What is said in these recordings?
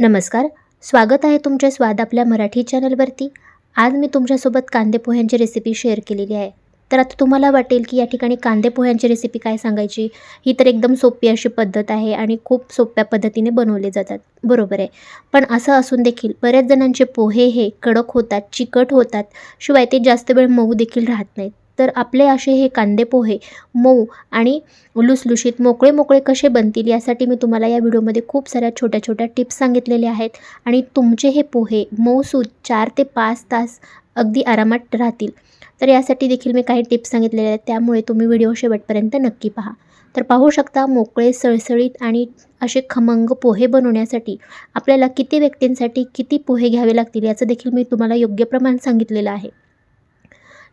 नमस्कार स्वागत आहे तुमचे स्वाद आपल्या मराठी चॅनलवरती. आज मी तुमच्यासोबत कांदे पोह्यांची रेसिपी शेअर केलेली आहे. तर आता तुम्हाला वाटेल की या ठिकाणी कांदे पोह्यांची रेसिपी काय सांगायची? ही तर एकदम सोपी अशी पद्धत आहे आणि खूप सोप्या पद्धतीने बनवले जातात. बरोबर आहे. पण असं असून देखील बऱ्याच जणांचे पोहे हे कडक होतात चिकट होतात शिवाय ते जास्त वेळ मऊ देखील राहत नाहीत. तर आपले असे हे कांदे पोहे मऊ आणि लुसलुशीत मोकळे मोकळे कसे बनतील यासाठी मी तुम्हाला या व्हिडिओमध्ये खूप साऱ्या छोट्या छोट्या टिप्स सांगितलेल्या आहेत. आणि तुमचे हे पोहे मऊसूद चार ते पाच तास अगदी आरामात राहतील. तर यासाठी देखील मी काही टिप्स सांगितलेल्या आहेत त्यामुळे तुम्ही व्हिडिओ शेवटपर्यंत नक्की पहा. तर पाहू शकता मोकळे सळसळीत आणि असे खमंग पोहे बनवण्यासाठी आपल्याला किती व्यक्तींसाठी किती पोहे घ्यावे लागतील याचं देखील मी तुम्हाला योग्य प्रमाण सांगितलेलं आहे.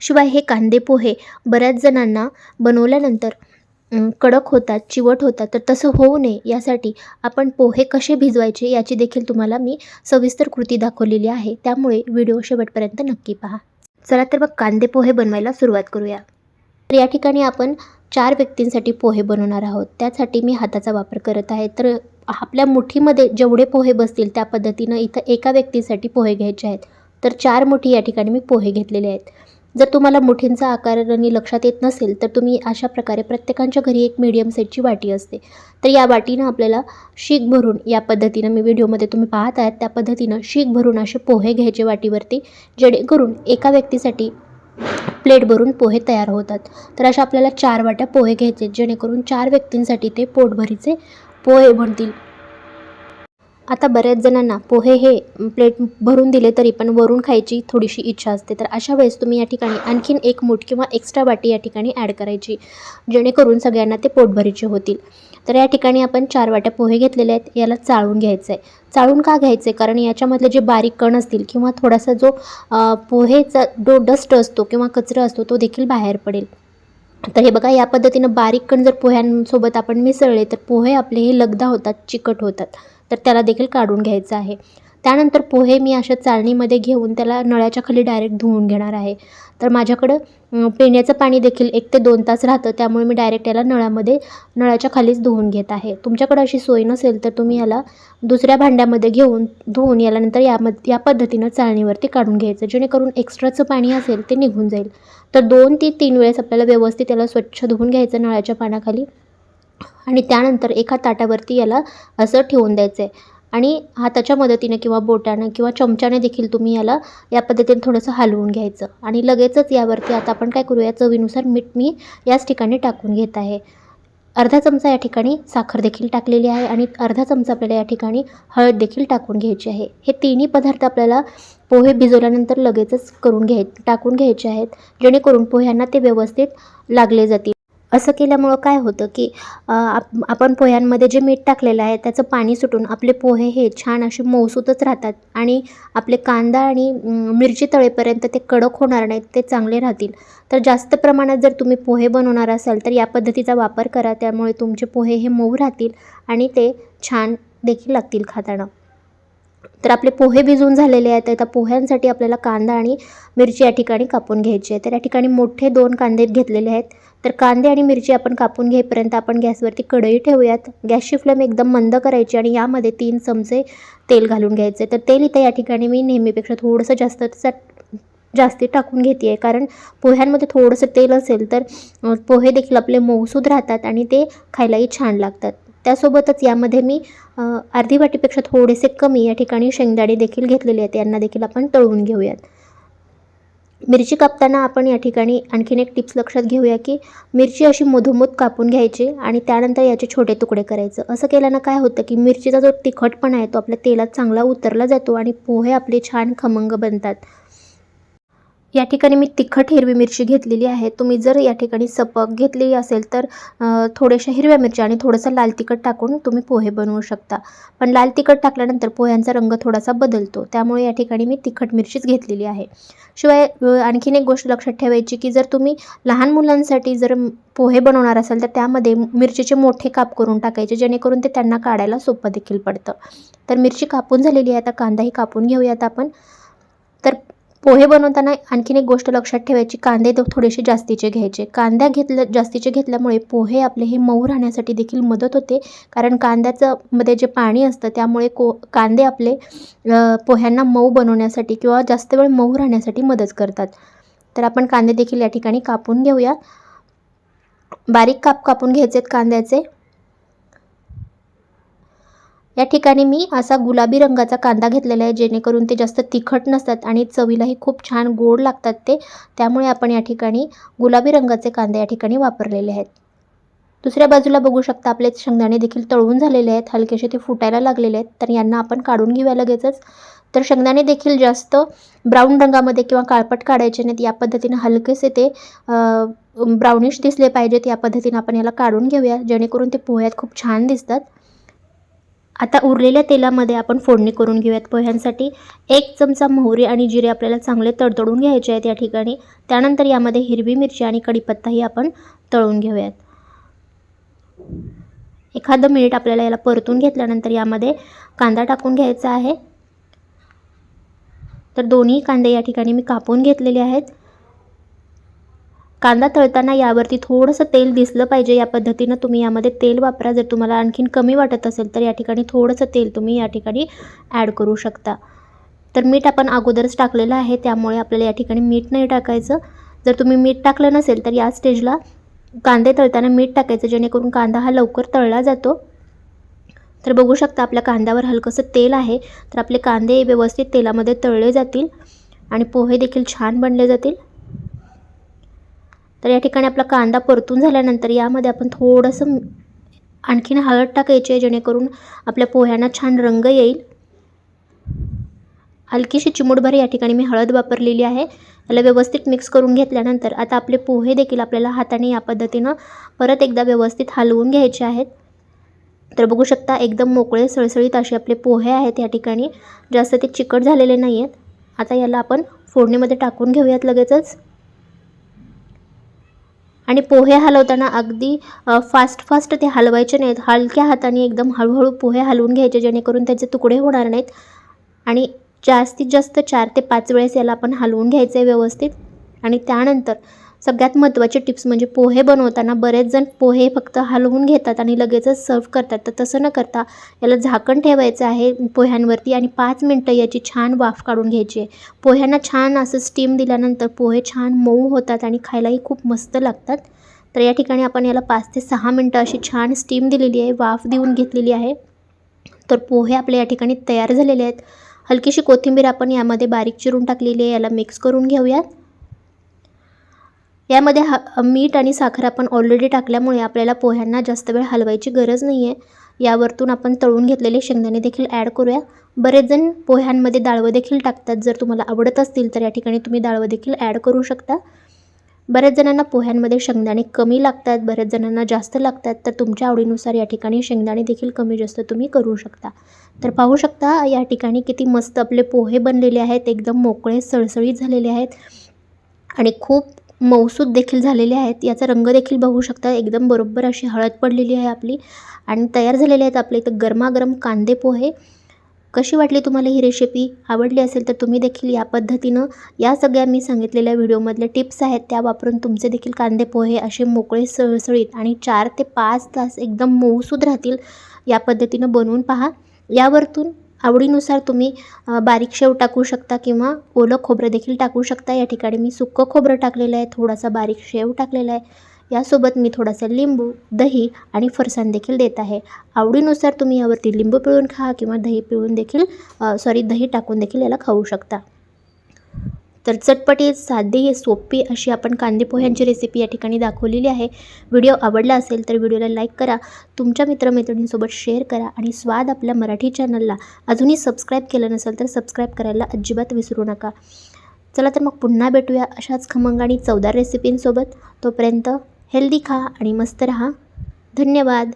शिवाय हे कांदे पोहे बऱ्याच जणांना बनवल्यानंतर कडक होतात चिवट होतात. तर तसं होऊ नये यासाठी आपण पोहे कसे भिजवायचे याची देखील तुम्हाला मी सविस्तर कृती दाखवलेली आहे. त्यामुळे व्हिडिओ शेवटपर्यंत नक्की पहा. चला तर मग कांदे पोहे बनवायला सुरुवात करूया. तर या ठिकाणी आपण चार व्यक्तींसाठी पोहे बनवणार आहोत. त्यासाठी मी हाताचा वापर करत आहे. तर आपल्या मुठीमध्ये जेवढे पोहे बसतील त्या पद्धतीनं इथं एका व्यक्तीसाठी पोहे घ्यायचे आहेत. तर चार मुठी या ठिकाणी मी पोहे घेतलेले आहेत. जर तुम्हाला मुठींचा आकार आणि लक्षात येत नसेल तर तुम्ही अशा प्रकारे प्रत्येकांच्या घरी एक मीडियम साईजची वाटी असते. तर या वाटीनं आपल्याला शीक भरून या पद्धतीनं मी व्हिडिओमध्ये तुम्ही पाहत आहात त्या पद्धतीनं शीक भरून असे पोहे घ्यायचे वाटीवरती जेणेकरून एका व्यक्तीसाठी प्लेट भरून पोहे तयार होतात. तर अशा आपल्याला चार वाट्या पोहे घ्यायचे जेणेकरून चार व्यक्तींसाठी ते पोटभरीचे पोहे बनतील. आता बऱ्याच जणांना पोहे हे प्लेट भरून दिले तरी पण वरून खायची थोडीशी इच्छा असते. तर अशा वेळेस तुम्ही या ठिकाणी आणखीन एक मूठ किंवा एक्स्ट्रा वाटी या ठिकाणी ॲड करायची जेणेकरून सगळ्यांना ते पोटभरीचे होतील. तर या ठिकाणी आपण चार वाट्या पोहे घेतलेले आहेत. याला चाळून घ्यायचं आहे चाळून का घ्यायचं आहे कारण याच्यामधले जे बारीक कण असतील किंवा थोडासा जो पोहेचा जो डस्ट असतो किंवा कचरा असतो तो देखील बाहेर पडेल. तर हे बघा या पद्धतीनं बारीक कण जर पोह्यांसोबत आपण मिसळले तर पोहे आपले हे लगदा होतात चिकट होतात. तर त्याला देखील काढून घ्यायचं आहे. त्यानंतर पोहे मी अशा चाळणीमध्ये घेऊन त्याला नळाच्या खाली डायरेक्ट धुवून घेणार आहे. तर माझ्याकडं पिण्याचं पाणी देखील एक ते दोन तास राहतं त्यामुळे मी डायरेक्ट याला नळामध्ये नळाच्या खालीच धुवून घेत आहे. तुमच्याकडं अशी सोय नसेल तर तुम्ही याला दुसऱ्या भांड्यामध्ये घेऊन धुवून याल्यानंतर नंतर यामध्ये या पद्धतीनं चाळणीवरती काढून घ्यायचं जेणेकरून एक्स्ट्राचं पाणी असेल ते निघून जाईल. तर दोन ते तीन वेळेस आपल्याला व्यवस्थित याला स्वच्छ धुवून घ्यायचं नळाच्या पाण्याखाली. आणि त्यानंतर एका ताटावरती याला असं ठेवून द्यायचं आहे आणि हाताच्या मदतीनं किंवा बोटानं किंवा चमच्याने देखील तुम्ही याला या पद्धतीने थोडंसं हलवून घ्यायचं. आणि लगेचच यावरती आता आपण काय करूया चवीनुसार मीठ मी याच ठिकाणी टाकून घेत आहे. अर्धा चमचा या ठिकाणी साखर देखील टाकलेली आहे आणि अर्धा चमचा आपल्याला या ठिकाणी हळद देखील टाकून घ्यायची आहे. हे तिन्ही पदार्थ आपल्याला पोहे भिजवल्यानंतर लगेचच करून घ्याय टाकून घ्यायचे आहेत. जेणेकरून पोह्यांना ते व्यवस्थित लागले जातील. असं केल्यामुळं काय होतं की आप आपण पोह्यांमध्ये जे मीठ टाकलेलं आहे त्याचं पाणी सुटून आपले पोहे हे छान असे मऊसूतच राहतात आणि आपले कांदा आणि मिरची तळेपर्यंत ते कडक होणार नाहीत ते चांगले राहतील. तर जास्त प्रमाणात जर तुम्ही पोहे बनवणार असाल तर या पद्धतीचा वापर करा त्यामुळे तुमचे पोहे हे मऊ राहतील आणि ते छान देखील लागतील खाताना. तर आपले पोहे भिजवून झालेले आहेत आता पोह्यांसाठी आपल्याला कांदा आणि मिरची या ठिकाणी कापून घ्यायची आहे. तर या ठिकाणी मोठे दोन कांदे घेतलेले आहेत. तर कांदे आणि मिरची आपण कापून घेईपर्यंत आपण गॅसवरती कढई ठेवूयात. गॅसची फ्लेम एकदम मंद करायची आणि यामध्ये तीन चमचे तेल घालून घ्यायचे. तर तेल इथे या ठिकाणी मी नेहमीपेक्षा थोडंसं जास्त जास्ती टाकून घेते आहे कारण पोह्यांमध्ये थोडंसं तेल असेल तर पोहे देखील आपले मऊसूद राहतात आणि ते खायलाही छान लागतात. त्यासोबतच यामध्ये मी अर्धी वाटीपेक्षा थोडेसे कमी या ठिकाणी शेंगदाणे देखील घेतलेले आहेत. यांना देखील आपण तळून घेऊयात. मिरची कापताना आपण या ठिकाणी आणखीन एक टिप्स लक्षात घेऊया की मिरची अशी मधोमध कापून घ्यायची आणि त्यानंतर याचे छोटे तुकडे करायचं. असं केल्यानं काय होतं की मिरचीचा जो तिखटपणा आहे तो आपल्या तेलात चांगला उतरला जातो आणि पोहे आपले छान खमंग बनतात. या ठिकाणी मी तिखट हिरवी मिरची घेतलेली आहे. तुम्ही जर या ठिकाणी सपक घेतलेली असेल तर थोड्याशा हिरव्या मिरच्या आणि थोडंसं लाल तिखट टाकून तुम्ही पोहे बनवू शकता. पण लाल तिखट टाकल्यानंतर पोह्यांचा रंग थोडासा बदलतो. त्यामुळे या ठिकाणी मी तिखट मिरचीच घेतलेली आहे. शिवाय आणखीन एक गोष्ट लक्षात ठेवायची की जर तुम्ही लहान मुलांसाठी जर पोहे बनवणार असाल तर त्यामध्ये मिरचीचे मोठे काप करून टाकायचे जेणेकरून ते त्यांना काढायला सोपं देखील पडतं. तर मिरची कापून झालेली आहे. आता कांदाही कापून घेऊयात आपण. तर पोहे बनवताना आणखीन एक गोष्ट लक्षात ठेवायची कांदे थोडेसे जास्तीचे घ्यायचे. कांद्या घेतल्या जास्तीचे घेतल्यामुळे पोहे आपले हे मऊ राहण्यासाठी देखील मदत होते. कारण कांद्याचं मध्ये जे पाणी असतं त्यामुळे को कांदे आपले पोह्यांना मऊ बनवण्यासाठी किंवा जास्त वेळ मऊ राहण्यासाठी मदत करतात. तर आपण कांदे देखील या ठिकाणी कापून घेऊया. बारीक काप कापून घ्यायचे आहेत कांद्याचे. या ठिकाणी मी असा गुलाबी रंगाचा कांदा घेतलेला आहे जेणेकरून ते जास्त तिखट नसतात आणि चवीलाही खूप छान गोड लागतात ते. त्यामुळे आपण या ठिकाणी गुलाबी रंगाचे कांदे या ठिकाणी वापरलेले आहेत. दुसऱ्या बाजूला बघू शकता आपले शेंगदाणे देखील तळून झालेले आहेत हलकेसे ते फुटायला लागलेले आहेत तर यांना आपण काढून घेऊया लगेचच. तर शेंगदाणे देखील जास्त ब्राऊन रंगामध्ये किंवा काळपट काढायचे नाहीत या पद्धतीने हलकेसे ते ब्राउनिश दिसले पाहिजेत या पद्धतीने आपण याला काढून घेऊया जेणेकरून ते पोह्यात खूप छान दिसतात. आता उरलेल्या तेलामध्ये आपण फोडणी करून घेऊयात. पोह्यांसाठी एक चमचा मोहरी आणि जिरे आपल्याला चांगले तडतडून घ्यायचे आहेत या ठिकाणी. त्यानंतर यामध्ये हिरवी मिरची आणि कढीपत्ताही आपण तळून घेऊयात. एखादं मिनिट आपल्याला याला परतून घेतल्यानंतर यामध्ये कांदा टाकून घ्यायचा आहे. तर दोन्ही कांदे या ठिकाणी मी कापून घेतलेले आहेत. कांदा तळताना यावरती थोडंसं तेल दिसलं पाहिजे. या पद्धतीनं तुम्ही यामध्ये तेल वापरा. जर तुम्हाला आणखीन कमी वाटत असेल तर या ठिकाणी थोडंसं तेल तुम्ही या ठिकाणी ॲड करू शकता. तर मीठ आपण अगोदरच टाकलेलं आहे. त्यामुळे आपल्याला या ठिकाणी मीठ नाही टाकायचं. जर तुम्ही मीठ टाकलं नसेल तर या स्टेजला कांदे तळताना मीठ टाकायचं. जेणेकरून कांदा हा लवकर तळला जातो. तर बघू शकता आपल्या कांद्यावर हलकंसं तेल आहे. तर आपले कांदे व्यवस्थित तेलामध्ये तळले जातील आणि पोहे देखील छान बनले जातील. तर या ठिकाणी आपला कांदा परतून झाल्यानंतर यामध्ये आपण थोडंसं आणखीन हळद टाकायची आहे जेणेकरून आपल्या पोह्यांना छान रंग येईल. हलकीशी चिमूटभर या ठिकाणी मी हळद वापरलेली आहे. याला व्यवस्थित मिक्स करून घेतल्यानंतर आता आपले पोहे देखील आपल्याला हाताने या पद्धतीनं परत एकदा व्यवस्थित हलवून घ्यायचे आहेत. तर बघू शकता एकदम मोकळे सळसळीत असे आपले पोहे आहेत या ठिकाणी. जास्त ते चिकट झालेले नाही आहेत आता याला आपण फोडणीमध्ये टाकून घेऊयात लगेचच. आणि पोहे हलवताना अगदी फास्ट फास्ट ते हलवायचे नाहीत. हलक्या हाताने एकदम हळूहळू पोहे हलवून घ्यायचे जेणेकरून त्याचे तुकडे होणार नाहीत. आणि जास्तीत जास्त चार ते पाच वेळेस याला आपण हलवून घ्यायचं आहे व्यवस्थित. आणि त्यानंतर सगळ्यात महत्त्वाचे टिप्स म्हणजे पोहे बनवताना बरेच जण पोहे फक्त हलवून घेतात आणि लगेचच सर्व करतात. तर तसं न करता याला झाकण ठेवायचं आहे पोह्यांवरती आणि पाच मिनटं याची छान वाफ काढून घ्यायची आहे. पोह्यांना छान असं स्टीम दिल्यानंतर पोहे छान मऊ होतात आणि खायलाही खूप मस्त लागतात. तर या ठिकाणी आपण याला पाच ते सहा मिनटं अशी छान स्टीम दिलेली आहे वाफ देऊन घेतलेली आहे. तर पोहे आपले या ठिकाणी तयार झालेले आहेत. हलकीशी कोथिंबीर आपण यामध्ये बारीक चिरून टाकलेली आहे याला मिक्स करून घेऊयात. यामध्ये हा मीठ आणि साखर आपण ऑलरेडी टाकल्यामुळे आपल्याला पोह्यांना जास्त वेळ हलवायची गरज नाही आहे यावरतून आपण तळून घेतलेले शेंगदाणे देखील ॲड करूया. बरेचजण पोह्यांमध्ये डाळवं देखील टाकतात. जर तुम्हाला आवडत असतील तर या ठिकाणी तुम्ही डाळवं देखील ॲड करू शकता. बऱ्याच जणांना पोह्यांमध्ये शेंगदाणे कमी लागतात. बऱ्याच जणांना जास्त लागतात. तर तुमच्या आवडीनुसार या ठिकाणी शेंगदाणे देखील कमी जास्त तुम्ही करू शकता. तर पाहू शकता या ठिकाणी किती मस्त आपले पोहे बनलेले आहेत. एकदम मोकळे सळसळीत झालेले आहेत. आणि खूप मऊसूद देखील झालेले आहेत. याचा रंग देखील बघू शकता. एकदम बरोबर अशी हळद पडलेली आहे आपली. आणि तयार झालेले आहेत आपले इथं गरमागरम कांदे पोहे. कशी वाटली तुम्हाला ही रेसिपी आवडली असेल तर तुम्ही देखील या पद्धतीनं या सगळ्या मी सांगितलेल्या व्हिडिओमधल्या टिप्स आहेत त्या वापरून तुमचे देखील कांदे पोहे असे मोकळे सळसळीत आणि चार ते पाच तास एकदम मऊसूद राहतील या पद्धतीनं बनवून पहा. यावरतून आवडीनुसार तुम्ही बारीक शेव टाकू शकता किंवा ओलं खोबरं देखील टाकू शकता. या ठिकाणी मी सुक्कं खोबरं टाकलेलं आहे थोडासा बारीक शेव टाकलेला आहे. यासोबत मी थोडासा लिंबू दही आणि फरसाण देखील देत आहे. आवडीनुसार तुम्ही यावरती लिंबू पिळून खा किंवा दही पिळून देखील सॉरी दही टाकून देखील याला खाऊ शकता. तर चटपटी साधी सोपी अशी आपण कांदे पोह्यांची रेसिपी या ठिकाणी दाखवलेली आहे. व्हिडिओ आवडला असेल तर व्हिडिओला लाईक करा तुमच्या मित्रमैत्रिणींसोबत शेअर करा आणि स्वाद आपल्या मराठी चॅनलला अजूनही सबस्क्राईब केलं नसेल तर सबस्क्राईब करायला अजिबात विसरू नका. चला तर मग पुन्हा भेटूया अशाच खमंग आणि चवदार रेसिपींसोबत तोपर्यंत हेल्दी खा आणि मस्त रहा. धन्यवाद.